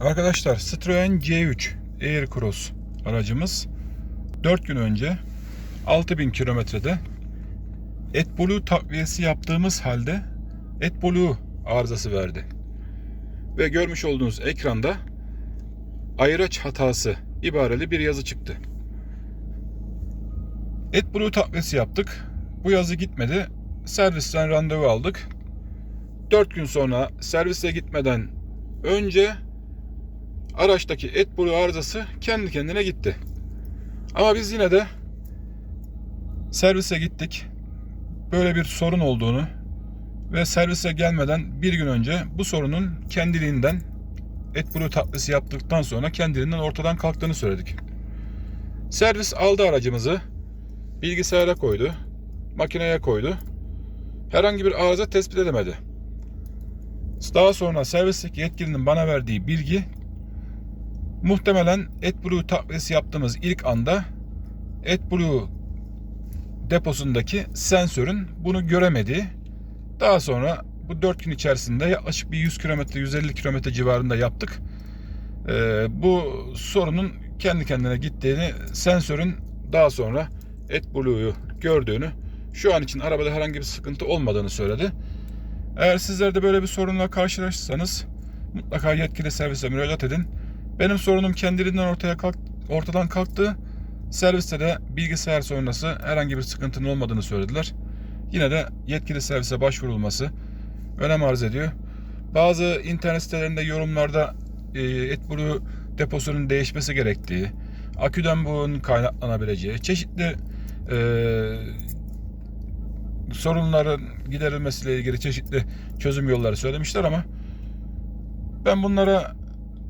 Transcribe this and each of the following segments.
Arkadaşlar Citroen C3 Aircross aracımız 4 gün önce 6000 kilometrede AdBlue takviyesi yaptığımız halde AdBlue arızası verdi. Ve görmüş olduğunuz ekranda ayraç hatası ibareli bir yazı çıktı. AdBlue takviyesi yaptık. Bu yazı gitmedi. Servisten randevu aldık. 4 gün sonra servise gitmeden önce araçtaki AdBlue arızası kendi kendine gitti. Ama biz yine de servise gittik. Böyle bir sorun olduğunu ve servise gelmeden bir gün önce bu sorunun kendiliğinden AdBlue taklisi yaptıktan sonra kendiliğinden ortadan kalktığını söyledik. Servis aldı aracımızı, bilgisayara koydu, makineye koydu. Herhangi bir arıza tespit edemedi. Daha sonra servisteki yetkilinin bana verdiği bilgi muhtemelen AdBlue takviyesi yaptığımız ilk anda AdBlue deposundaki sensörün bunu göremediği daha sonra bu 4 gün içerisinde yaklaşık bir 100 kilometre 150 kilometre civarında yaptık. Ee, bu sorunun kendi kendine gittiğini sensörün daha sonra AdBlue'yu gördüğünü şu an için arabada herhangi bir sıkıntı olmadığını söyledi. Eğer sizler de böyle bir sorunla karşılaşırsanız mutlaka yetkili servise müracaat edin. Benim sorunum kendiliğinden ortaya kalk, ortadan kalktı. Serviste de bilgisayar sonrası herhangi bir sıkıntının olmadığını söylediler. Yine de yetkili servise başvurulması önem arz ediyor. Bazı internet sitelerinde yorumlarda e, AdBlue deposunun değişmesi gerektiği, aküden bunun kaynaklanabileceği, çeşitli e, sorunların giderilmesiyle ilgili çeşitli çözüm yolları söylemişler ama ben bunlara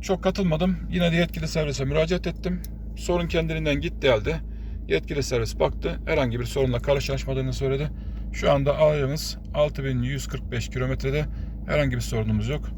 çok katılmadım. Yine de yetkili servise müracaat ettim. Sorun kendiliğinden gitti halde yetkili servis baktı. Herhangi bir sorunla karşılaşmadığını söyledi. Şu anda aracımız 6145 kilometrede herhangi bir sorunumuz yok.